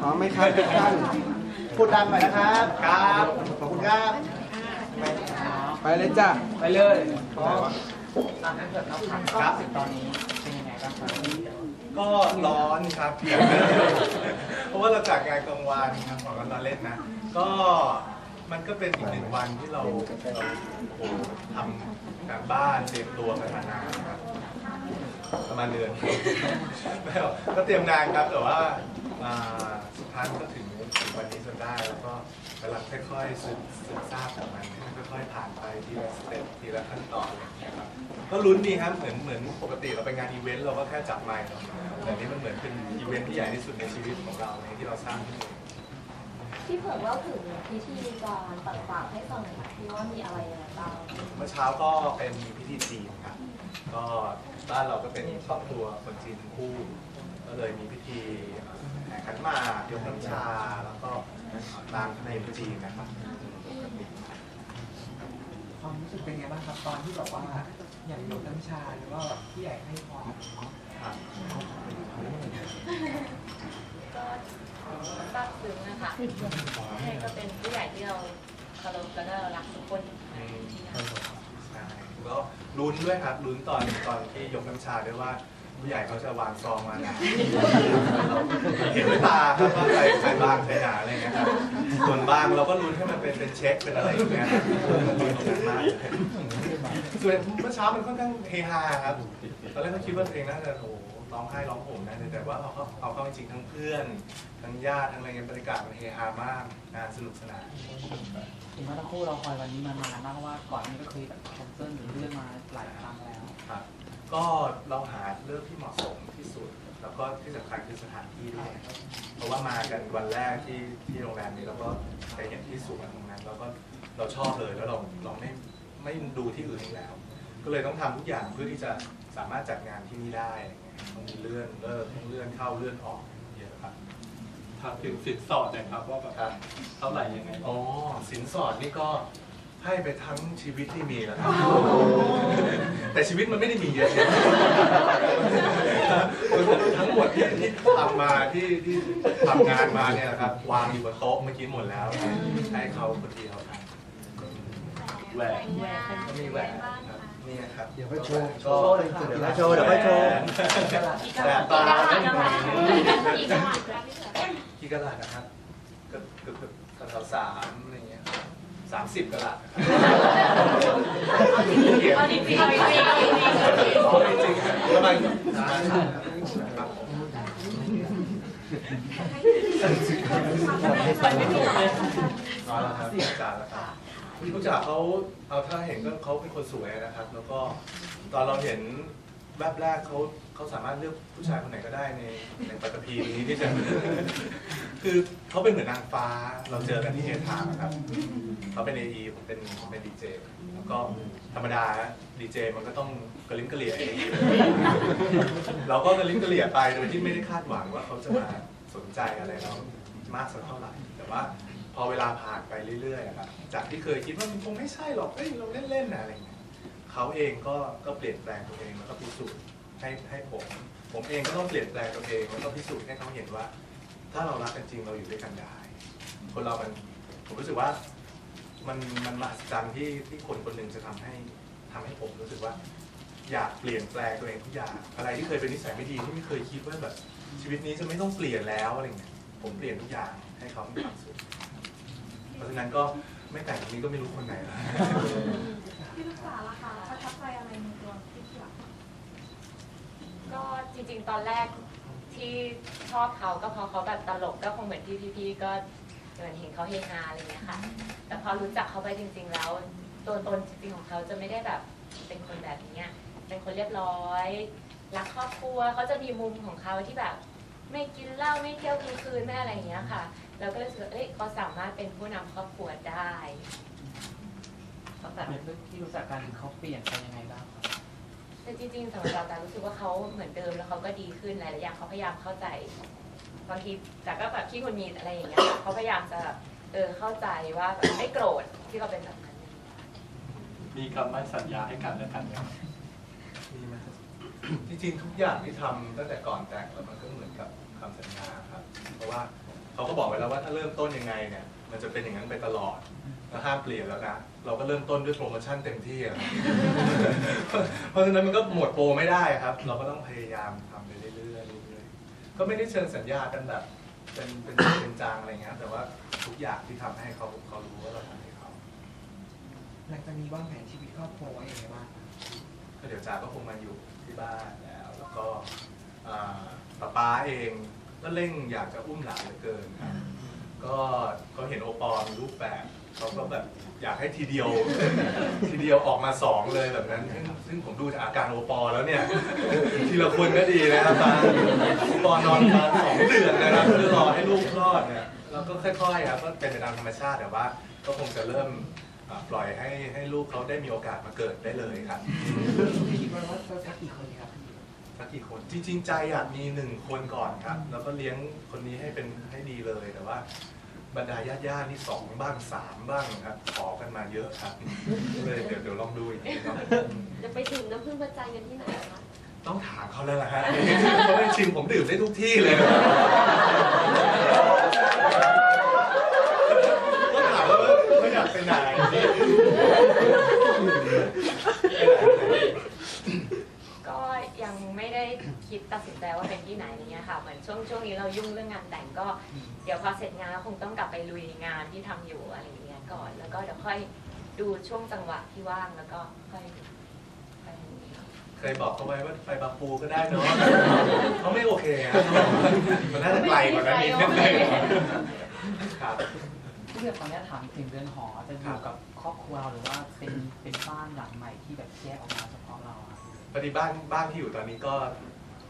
พร้อมไหมครับทุกท่านพูดดังหน่อยนะครับ ครับ ขอบคุณครับ ไปเลยจ้ะ ไปเลยพร้อมครับตอนนี้เป็นยังไงบ้างครับก็ร้อนครับเพราะว่าเราจากงานกลางวันครับของเราเล่นนะ ก็มันก็เป็นอีกหนึ่งวันที่เราเราโอ้โหทำการบ้านเตรียมตัวกันมานานครับ ประมาณเดือน ไม่หรอกก็เตรียมนานครับแต่ว่าอ่าสุดท้ายมันก็ถึงถึงวันนี้จนได้แล้วก็กำลังค่อยๆซึมซึมซาบกับมันค่อยๆผ่านไปทีละสเต็ปทีละขั้นตอนอะไรอย่างเงี้ยครับก็ลุ้นดีครับเหมือนเหมือนปกติเราไปงานอีเวนต์เราก็แค่จับไมค์เนาะแต่นี้มันเหมือนเป็นอีเวนต์ที่ใหญ่ที่สุดในชีวิตของเราในที่เราสร้างขึ้นเองพี่เผิงเล่าถึงพิธีการต่างๆให้ฟังหน่อยค่ะพี่ว่ามีอะไรยังไงบ้าง เมื่อเช้าก็เป็นพิธีจีนครับ ก็บ้านเราก็เป็นครอบครัวคนจีนทั้งคู่ ก็เลยมีพิธีแห่ขันหมากยกน้ำชา แล้วก็ตามในจีนะครับความรู้สึกเป็นไงบ้างครับตอนที่แบบว่าอย่างยกน้ำชาหรือว่าแบบพี่ใหญ่ให้พรก็ซาบซึ้งนะคะใช่ก็เป็นผู้ใหญ่ที่เราเคารพแล้วก็รักทุกคนอืม ใช่ก็ลุ้นด้วยครับลุ้นตอนตอนที่ยกน้ำชาด้วยว่าผู้ใหญ่เขาจะวางซองมานี่ยเห็นด้วยตาครับว่าใครใครบ้างใครหนาอะไรเงี้ยครับส่วนบางเราก็ลุ้นให้มันเป็นเป็นเช็คเป็นอะไรอย่างเงี้ยมันลุ้นตรงนั้นมากส่วนเมื่อเช้ามันค่อนข้างเฮฮาครับตอนแรกก็คิดว่าเพลงน่าจะโอ้โห ร้องไห้ร้องห่มนะแต่ว่าเอาเข้าเอาเข้าจริงๆทั้งเพื่อน ทั้งญาติทั้งอะไรเงี้ยบรรยากาศมันเฮฮามากงานสนุกสนานถึงว่าทั้งคู่เราคอยวันนี้มานานมากเพราะว่าก่อนนี้ก็เคยแบบแคนเซิลหรือเลื่อนมาหลายครั้งแล้วครับก็เราหาเลือกที่เหมาะสมที่สุด แล้วก็ที่สำคัญคือสถานที่ด้วยครับเพราะว่ามากันวันแรกที่ที่โรงแรมนี้แล้วก็ไปเห็นที่สวนตรงนั้นแล้วก็เราชอบเลยแล้วเราเราไม่ไม่ดูที่อื่นอีกแล้ว ก็เลยต้องทำทุกอย่างเพื่อที่จะสามารถจัดงานที่นี่ได้ อะไรเงี้ยต้องมีเลื่อนเลิกต้องเลื่อนเข้าเลื่อนออกเยอะครับถามถึงสินสอดหน่อยครับว่าแบบครับเท่าไหร่ยังไงอ๋อสินสอดนี่ก็ให้ไปทั้งชีวิตที่มีแล้วครับ แต่ชีวิตมันไม่ได้มีเยอะนะทั้งหมดที่ที่ทำมาที่ที่ทำงานมาเนี่ยนะครับวางอยู่บนโต๊ะเมื่อกี้หมดแล้ว ให้เขาคนเดียวครับแหวนก็มีแหวนครับ นี่ครับเดี๋ยวไปโชว์ก็เดี๋ยวไปโชว์เดี๋ยวไปโชว์แหวนตากี่กะลัดนะคะกี่กะลัดคะพี่เผิงกี่กะลัดนะครับเกือบเกือบเกือบแถวๆสามอะไรเงี้ยสามสิบกะลัดเอาจริงๆเอาจริงๆเอาจริงๆเอาจริงอ๋อจริงๆประมาณครับผมน้อยแล้วครับผู้จ่าแล้วครับ ผู้จ่าเขาเอาถ้าเห็นก็เขาเป็นคนสวยนะครับ แล้วก็ตอนเราเห็นแวบแรกเขาเขาสามารถเลือกผู้ชายคนไหนก็ได้ในในปัตตภีนี้ที่จะ คือเขาเป็นเหมือนนางฟ้าเราเจอกันที่เอทามครับเขาเป็นเอไอผมเป็นผมเป็นดีเจแล้วก็ธรรมดาดีเจมันก็ต้องกระลิ้มกระเหลี่ย AE เราก็กระลิ้มกระเหลี่ยไปโดยที่ไม่ได้คาดหวังว่าเขาจะมาสนใจอะไรเรามากสักเท่าไหร่แต่ว่า อเวลาผ่านไปเรื่อยๆอะครับจากที่เคยคิดว่ามันคงไม่ใช่หรอกเอ้ยเราเล่นๆนะอะไรเงี้ยเขาเองก็ก็เปลี่ยนแปลงตัวเองแล้วก็พิสูจน์ให้ให้ผม ผมเองก็ต้องเปลี่ยนแปลงตัวเองแล้วก็พิสูจน์ให้เขาเห็นว่า ถ้าเรารักกันจริงเราอยู่ด้วยกันได้ คนเรามันผมรู้สึกว่ามันมันมหัศจรรย์ที่ที่คนคนหนึ่งจะทำให้ทำให้ผมรู้สึกว่า อยากเปลี่ยนแปลงตัวเองทุกอย่างอะไรที่เคยเป็นนิสัยไม่ดีที่ไม่เคยคิดว่าแบบชีวิตนี้จะไม่ต้องเปลี่ยนแล้วอะไรเงี้ยผมเปลี่ยนทุกอย่างให้เขามีความสุข เพราะฉะนั้นก็ไม่แต่งนนี้ก็ไม่รู้คนไหนแล้วพี่ลูกสาวล่ะคะประทับใจอะไรในตัวพี่เผือกก็จริงๆ ตอนแรกที่ชอบเขาก็เพราะเขาแบบตลกก็คงเหมือนที่พี่ๆก็เหมือนเห็นเขาเฮฮาอะไรอย่างเงี้ยค่ะ แต่พอรู้จักเขาไปจริง ๆ แล้ว ตัวตนจริงๆของเขาจะไม่ได้แบบเป็นคนแบบนี้เป็นคนเรียบร้อย รักครอบครัวเขาจะมีมุมของเขาที่แบบ ไม่กินเหล้าไม่เที่ยวกลางคืนไม่อะไรอย่างเงี้ยค่ะ เราก็เลยรู้สึกว่าเอ้ยเขาสามารถเป็นผู้นำครอบครัวได้ตั้งแต่ที่รู้จักกันเขาเปลี่ยนไปยังไงบ้างครับแต่จริงๆสำหรับเราแต่รู้สึกว่าเขาเหมือนเดิมแล้วเขาก็ดีขึ้นหลายๆอย่างเขาพยายามเข้าใจบางทีแต่ก็แบบขี้คนมีอะไรอย่างเงี้ยเขาพยายามจะแบบเออเข้าใจว่าแบบไม่โกรธที่เราเป็นแบบนั้น มีคำมั่นสัญญาให้กันและกันไหมครับมีไหมจริงๆทุกอย่างที่ทำตั้งแต่ก่อนแต่งแล้วมันก็เหมือนกับคำสัญญาครับ เพราะว่า เขาเขาก็บอกไว้แล้วว่าถ้าเริ่มต้นยังไงเนี่ยมันจะเป็นอย่างนั้นไปตลอดแล้วห้ามเปลี่ยนแล้วนะเราก็เริ่มต้นด้วยโปรโมชั่นเต็มที่อะเพราะฉะนั้นมันก็หมดโปรไม่ได้ครับ เราก็ต้องพยายามทำไปเรื่อยๆเรื่อยๆก็ไม่ได้เชิงสัญญากันแบบเป็นเป็นเป็นจางอะไรเงี้ยแต่ว่าทุกอย่างที่ทำให้เขาเขารู้ว่าเราทำให้เขาหลังจากนี้วางแผนชีวิตครอบครัวไว้ยังไงบ้างครับก็เดี๋ยวจาก็คงมาอยู่ที่บ้านแล้ว แล้วก็อ่าป้าป้าเอง ก็เร่งอยากจะอุ้มหลานเหลือเกินครับก็เขาเห็นโอปอลมีรูปแบบเขาก็แบบอยากให้ทีเดียว ทีเดียวออกมาสองเลยแบบนั้นซึ่งซึ่งผมดูจากอาการโอปอลแล้วเนี่ยทีละคนก็ดีนะครับตาโอปอลนอนมาสองเดือนนะครับเพื่อรอให้ลูกคลอดเนี่ยแล้วก็ค่อยๆครับก็เป็นไปตามธรรมชาติแต่ว่า ก็คงจะเริ่มอ่าปล่อยให้ให้ลูกเขาได้มีโอกาสมาเกิดได้เลยครับคิดว่าว่าจะสักกี่คนครับ สักกี่คน จริง ๆ ใจอยากมีหนึ่งคนก่อนครับ แล้วก็เลี้ยงคนนี้ให้เป็นให้ดีเลยแต่ว่า บรรดาญาติญาตินี่สองบ้างสามบ้างครับขอกันมาเยอะครับเลยเดี๋ยวเดี๋ยวลองดูอีกทีเนาะจะไปถึงน้ำพึ่งพระจันทร์กันที่ไหนคะต้องถามเขาแล้วล่ะฮะเพราะว่าจริงๆผมดื่มได้ทุกที่เลยต้องถามว่าไม่อยากไปไหน ก็ยังไม่ได้คิด ตัดสินใจว่าเป็นที่ไหนอย่างเงี้ยค่ะเหมือนช่วงช่วงนี้เรายุ่งเรื่องงานแต่งก็ เดี๋ยวพอเสร็จงานแล้วคงต้องกลับไปลุยงานที่ทำอยู่อะไรอย่างเงี้ยก่อน แล้วก็เดี๋ยวค่อยดูช่วงจังหวะที่ว่างแล้วก็ค่อยไปอย่างนี้เคยบอกเขาไว้ว่าไปบางปูก็ได้เนาะเขาไม่โอเคฮะมันน่าจะไกลกว่านั้นนิดนึงครับ ที่เรื่องตอนนี้ถามถึงเรือนหอจะอยู่กับครอบครัวหรือว่าเป็นเป็นบ้านหลังใหม่ที่แบบแยกออกมาเฉพาะเราอะ พอดีบ้านบ้านที่อยู่ตอนนี้ก็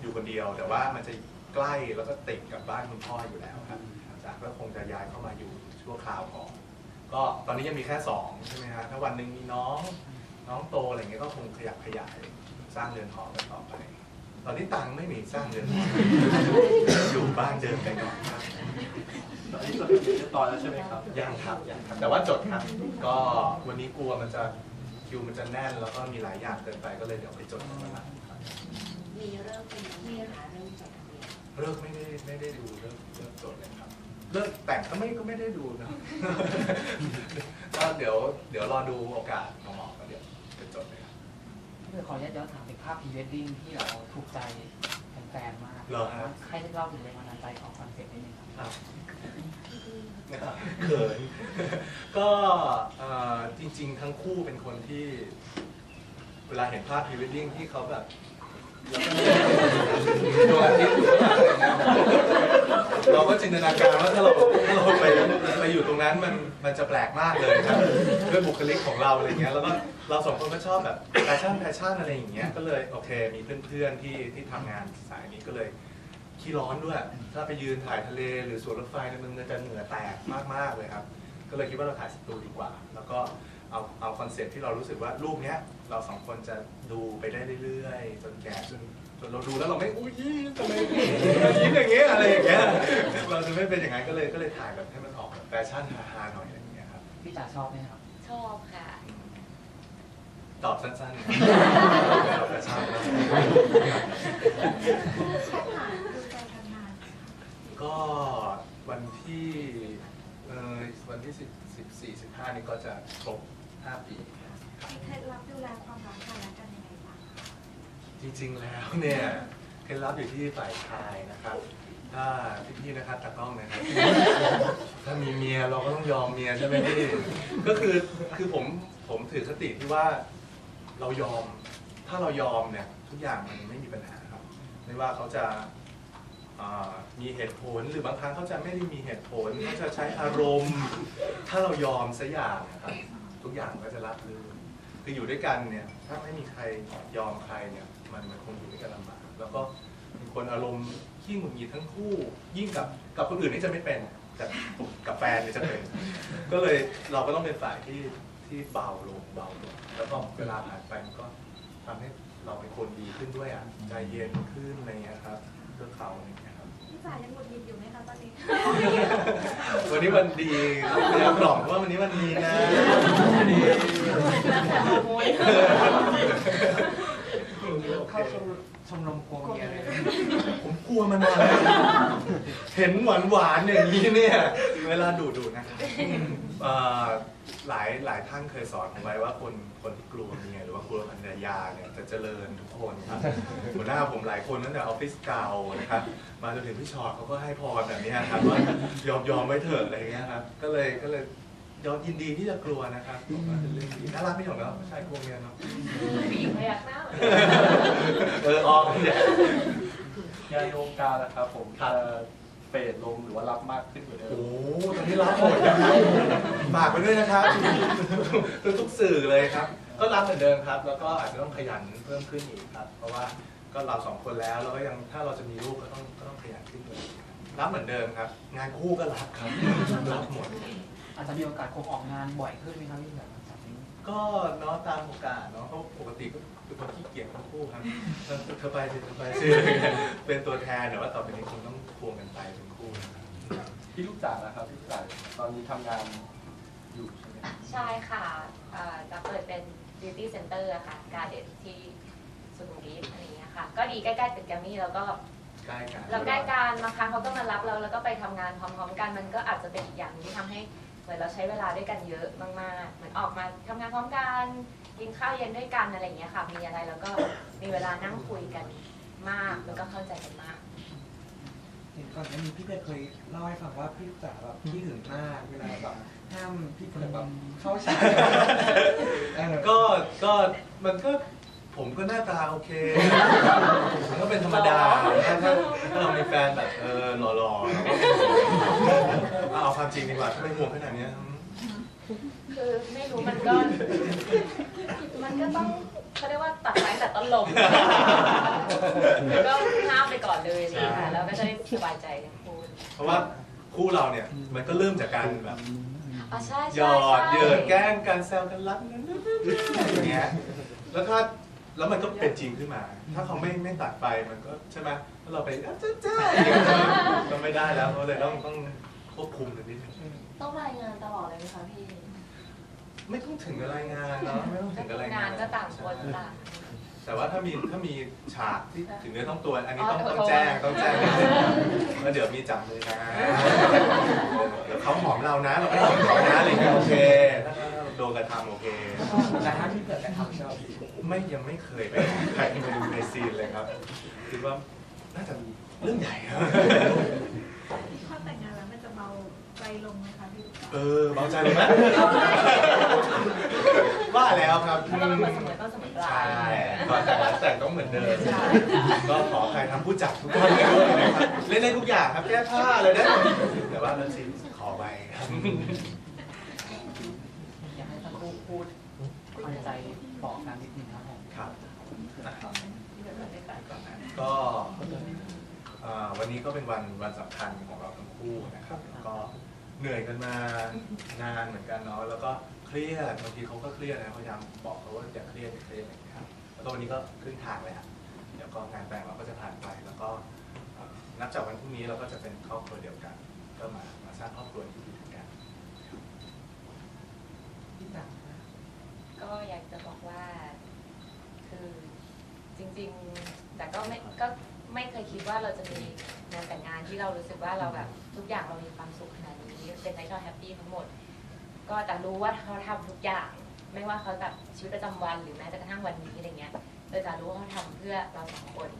อยู่คนเดียว แต่ว่ามันจะใกล้แล้วก็ติดกับบ้านคุณพ่ออยู่แล้วครับจากก็คงจะย้ายเข้ามาอยู่ชั่วคราวก่อนก็ตอนนี้ยังมีแค่สองใช่ไหมฮะถ้าวันหนึ่งมีน้องน้องโตอะไรเงี้ยก็คงขยับขยายสร้างเรือนหอกันต่อไป ตอนนี้ตังค์ไม่มีสร้างเรือนหออยู่บ้านเดิมไปก่อนครับตอนนี้จดทะเบียนเรียบร้อยแล้วใช่ไหมครับยังครับยังครับ แต่ว่าจดครับ ก็วันนี้กลัวมันจะคิวมันจะแน่นแล้วก็มีหลายอย่างเกินไปก็เลยเดี๋ยวไปจดกันมาครับ มีเริ่มเป็นมีหาเริ่มจดทะเบียนเลิกไม่ได้ไม่ได้ดูเลิกเลิกจดเลยครับ เลิกแต่งก็ไม่ก็ไม่ได้ดูนะ ก็เดี๋ยวเดี๋ยวรอดูโอกาสเหมาะๆก็เดี๋ยวจะจดเลยครับเพื่อขออนุญาตย้อนถามถึงภาพพรีเวดดิ้งที่เราถูกใจแฟนๆมากเหรอฮะให้ได้เล่าถึงแรงบันดาลใจของคอนเซ็ปต์นิดนึงครับครับเขินก็เอ่อจริง ๆ ทั้งคู่เป็นคนที่ เวลาเห็นภาพพรีเวดดิ้งที่เขาแบบแล้วก็ ดวงอาทิตย์อยู่ข้างหลังเงี้ยเราก็จินตนาการว่าถ้าเราถ้าเราไปไปอยู่ตรงนั้นมันมันจะแปลกมากเลยครับด้วยบุคลิกของเราอะไรเงี้ยแล้วก็เราสองคนก็ชอบแบบแฟชั่นแฟชั่นอะไรอย่างเงี้ยก็เลยโอเค มีเพื่อนๆที่ที่ทำงานสายนี้ก็เลยขี้ร้อนด้วย ถ้าไปยืนถ่ายทะเลหรือสวนรถไฟเนี่ยมันจะเหงื่อแตกมากๆเลยครับ ก็เลยคิดว่าเราถ่ายสตูดีกว่า แล้วก็ เอาเอาคอนเซ็ปต์ที่เรารู้สึกว่ารูปเนี้ยเราสองคนจะดูไปได้เรื่อยๆ จนแก่จนจนเราดูแล้วเราไม่อุ้ยทำไมยิ้มอย่างเงี้ยอะไรอย่างเงี้ยเราจะไม่เป็นอย่างนั้นก็เลยก็เลยถ่ายแบบให้มันออกแบบแฟชั่นฮาๆหน่อยอะไรอย่างเงี้ยครับพี่จ๋าชอบไหมครับ ชอบค่ะ ตอบสั้นๆแฟชั่นนะแค่ผ่านดูใจทำงานก็วันที่เอ่อวันที่สิบสิบสี่สิบห้านี่ก็จะครบ ห้าปีมีเคล็ดลับดูแลความรักกันและกันยังไงบ้างคะจริงๆแล้วเนี่ยเคล็ดลับอยู่ที่ฝ่ายชายนะครับ ถ้าพี่ๆนะครับตากล้องนะครับ ถ้ามีเมียเราก็ต้องยอมเมียใช่ไหมพี่ก็คือคือผมผมถือคติที่ว่าเรายอม ถ้าเรายอมเนี่ยทุกอย่างมันไม่มีปัญหาครับ ไม่ว่าเขาจะอ่ามีเหตุผลหรือบางครั้งเขาจะไม่ได้มีเหตุผลเขาจะใช้อารมณ์ ถ้าเรายอมสักอย่างนะครับ ทุกอย่างก็จะรับรื่นคืออยู่ด้วยกันเนี่ย ถ้าไม่มีใครยอมใครเนี่ยมันมันคงอยู่ด้วยกันลำบากแล้วก็เป็นคนอารมณ์ขี้หงุดหงิดทั้งคู่ ยิ่งกับกับคนอื่นนี่จะไม่เป็นแต่กับแฟนเนี่ยจะเป็น ก็เลยเราก็ต้องเป็นฝ่ายที่ที่เบาลงเบาลงแล้วก็เวลาผ่านไปมันก็ทำให้เราเป็นคนดีขึ้นด้วยอะใจเย็นขึ้นอะไรเงี้ยครับเพื่อเขาเงี้ย ครับพี่จ๋ายังหงุดหงิดอยู่ไหมคะตอนนี้ วันนี้วันดีครับพยายามกล่อมว่าวันนี้วันดีนะดีคเข้าชมชมรมกลัวเมียเลยผมกลัวมันมานแล้วเห็นหวานหวานๆอย่างนี้เนี่ย เวลาดูดูนะครับเอ่อ หลายหลายท่านเคยสอนผมไว้ว่าคนคนที่กลัวเมียหรือว่ากลัวภรรยาเนี่ยจะเจริญทุกคนครับหัวหน้าผมหลายคนตั้งแต่ออฟฟิศเก่านะครับมาจนถึงพี่ชอตเขาก็ให้พรแบบนี้ครับว่ายอมยอมไว้เถอะอะไรอย่างเงี้ยครับก็เลยก็เลยยอมยินดีที่จะกลัวนะครับผมว่าเป็นเรื่องดีน่ารักไม่หรอกเนาะใช่กลัวเมียเนาะผู้หญิงพยักหน้าเออออกเนี่ยงานในวงการนะครับผมจะ เฟดลงหรือว่ารับมากขึ้นกว่าเดิโอ้มโหตอนนี้รับหมดนะครับฝากไปด้วยนะครับทุกสื่อเลยครับ ก็รับเหมือนเดิมครับ แล้วก็อาจจะต้องขยันเพิ่มขึ้นอีกครับ เพราะว่าก็เราสองคนแล้วแล้วก็ยังถ้าเราจะมีลูกก็ต้องก็ต้องขยันขึ้นเลยรับเหมือนเดิมครับ งานคู่ก็รับครับรับหมด อาจจะมีโอกาสคงออกงานบ่อยขึ้นไหมครับพี่เผือกหลังจากนี้ก็เนาะตามโอกาสเนาะเพราะปกติก็เป็นคนขี้เกียจทั้งคู่ครับเออเธอไปสิเธอไปสิเป็นตัวแทนแต่ว่าต่อไปนี้คงต้องควงกัน ไปเป็นคู่นะครับพี่ลูกจ๋านะครับพี่ลูกจ๋าตอนนี้ทำงานอยู่ใช่ไหมใช่ค่ะเอ่อจะเปิดเป็น beauty center อะค่ะ การเด็ที่สุขุมวิทอะไรอย่างเงี้ยค่ะ ก็ดีใกล้ๆตึกแกรมมี่แล้วก็ใกล้กันเราใกล้กันบางครั้งเขาก็มารับเราแล้วก็ไปทำงานพร้อมๆกัน มันก็อาจจะเป็นอีกอย่างที่ทำให้เหมือนเราใช้เวลาด้วยกันเยอะมากๆ เหมือนออกมาทำงานพร้อมกันกินข้าวเย็นด้วยกันอะไรอย่างเงี้ยค่ะ มีอะไรแล้วก็มีเวลานั่งคุยกันมากแล้วก็เข้าใจกันมาก เห็นก่อนหน้านี้พี่เบลเคยเล่าให้ฟังว่าพี่จ๋าแบบพี่หึงมากเวลาแบบห้ามพี่เบลแบบเข้าฉากเออก็ก็มันก็ผมก็หน้าตาโอเคมันก็เป็นธรรมดาถ้าถ้าถ้าเรามีแฟนแบบเออหล่อๆเราก็เอาความจริงดีกว่าถ้าไม่ห่วงขนาดเนี้ยคือไม่รู้มันก็ มันก็ต้องเขาเรียกว่าตัดไม้แต่ต้นลมแล้วก็ห้ามไปก่อนเลยอะไรอย่างเงี้ยค่ะแล้วก็จะได้ สบายใจทั้งคู่เพราะว่าคู่เราเนี่ยมันก็เริ่มจากการแบบอ๋อใช่หยใช่อดใช่เหยิดแกล้งกันแซวกันรักนั้นอย่างเงี้ยแล้วถ้าแล้วมันก็เป็นจริงขึ้นมา ถ้าเขาไม่ไม่ตัดไปมันก็ใช่ไหมถ้าเราไปอ้าวจ้าจ้าอย่างเงี้ยก็ไม่ได้แล้วก็เลยต้องต้องควบคุมกันนิดนึงต้องรายงานตลอดเลยไหมคะพี่ไม่ต้องถึงกับรายงานเนาะไม่ต้องถึงกับรายงางานนก็ต่างคนต่าง แต่ว่าถ้ามีถ้ามีฉากที่ถึงเนื้อต้องตัว อันนี้ต้องอ๋อต้องแจ้งต้องแจ้งแล้วเดี๋ยวมีจับมือนะเดี๋ยวเขาหอมเรานะเราไม่หอมเขานะอะไรเงี้ยโอเคถ้าถ้าเราโดนกระทำโอเคแต่ถ้าพี่เบลกระทำชอบไม่ยังไม่เคยไปหอมใครในในซีนเลยครับคิดว่าน่าจะเรื่องใหญ่ครับ ลงไหมคะพี่เออเบาใจเลยไหมว่าแล้วครับๆแล้วก็เป็นคนเสมอต้นเสมอปลาใช่ยก่อนแต่งงานแต่งต้องเหมือนเดิม ก็ขอใครทำผู้จัดทุกคนด้วยนะครับเล่นได้ทุกอย่างครับแก้ผ้าเลยได้หมดแต่ว่าเรื่องซีนขอไปครับ อยากให้ทั้งคู่พูดความในใจบอกกันนิดนึงครับผมครับก็เอ่อวันนี้ก็เป็นวันวันสำคัญของเราทั้งคู่นะครับแล้วก็ เหนื่อยกันมานานเหมือนกันเนาะแล้วก็เครียดบางทีเขาก็เครียดนะพยายามบอกเขาว่าอย่าเครียดอย่าเครียดอะไรอย่างเงี้ยครับแล้วก็วันนี้ก็ครึ่งทางแล้วเดี๋ยวก็งานแต่งเราก็จะผ่านไปแล้วก็เอ่อนับจากวันพรุ่งนี้เราก็จะเป็นครอบครัวเดียวกัน ก็มามาสร้างครอบครัวที่ดีกัน พี่จ๋าก็อยากจะบอกว่า คือจริงๆ แต่ก็ไม่ก็ไม่เคยคิดว่าเราจะมี งานแต่งงานที่เรารู้สึกว่าเราแบบทุกอย่างเรามีความสุขขนาดนี้เป็นไนท์เราแฮปปี้ทั้งหมด ก็แต่รู้ว่าเขาทำทุกอย่างไม่ว่าเขาแบบชีวิตประจำวันหรือแม้แต่กระทั่งวันนี้อะไรเงี้ยเราจะรู้ว่าเขาทำเพื่อเราสองคน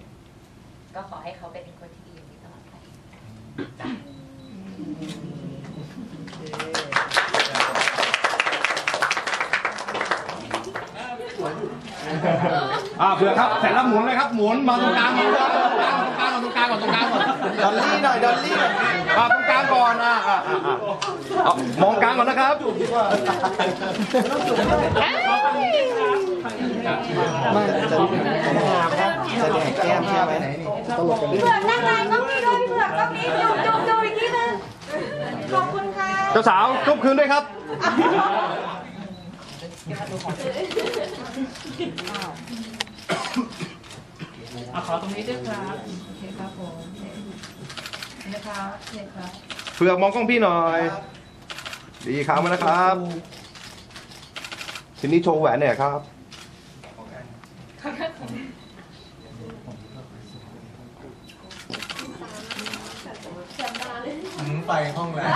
ก็ขอให้เขาเป็นคนที่ดีอย่างนี้ตลอดไปอ่าเผื่อครับเสร็จแล้วหมุนเลยครับ หมุนมาตรงกลางมาตรงกลางตรงกลาตรงกลางก่อนตรงกลา ดอลลี่หน่อยดอลลี่หน่อยอ่าตรงกลางก่อนอ่าอ่าอ่าอ่าเอามองกลางก่อนนะครับไม่จะจะแดกแก้มใช่ไหมตลกกันเผือกนั่งไงก็มีด้วยพี่เผือกก็มีจุ๊บจุ๊บจุ๊บอีกทีนึงขอบคุณค่ะเจ้าสาวจุ๊บคืนด้วยครับ อขอตรงนี้ด้วยครับโอเคครับผมนี่ะครับนี่ครับเผื่อมองกล้องพี่หน่อย ดีครับมานะครับทีนี้โชว์แหวนเนี่ยครับไปห้องแล้ว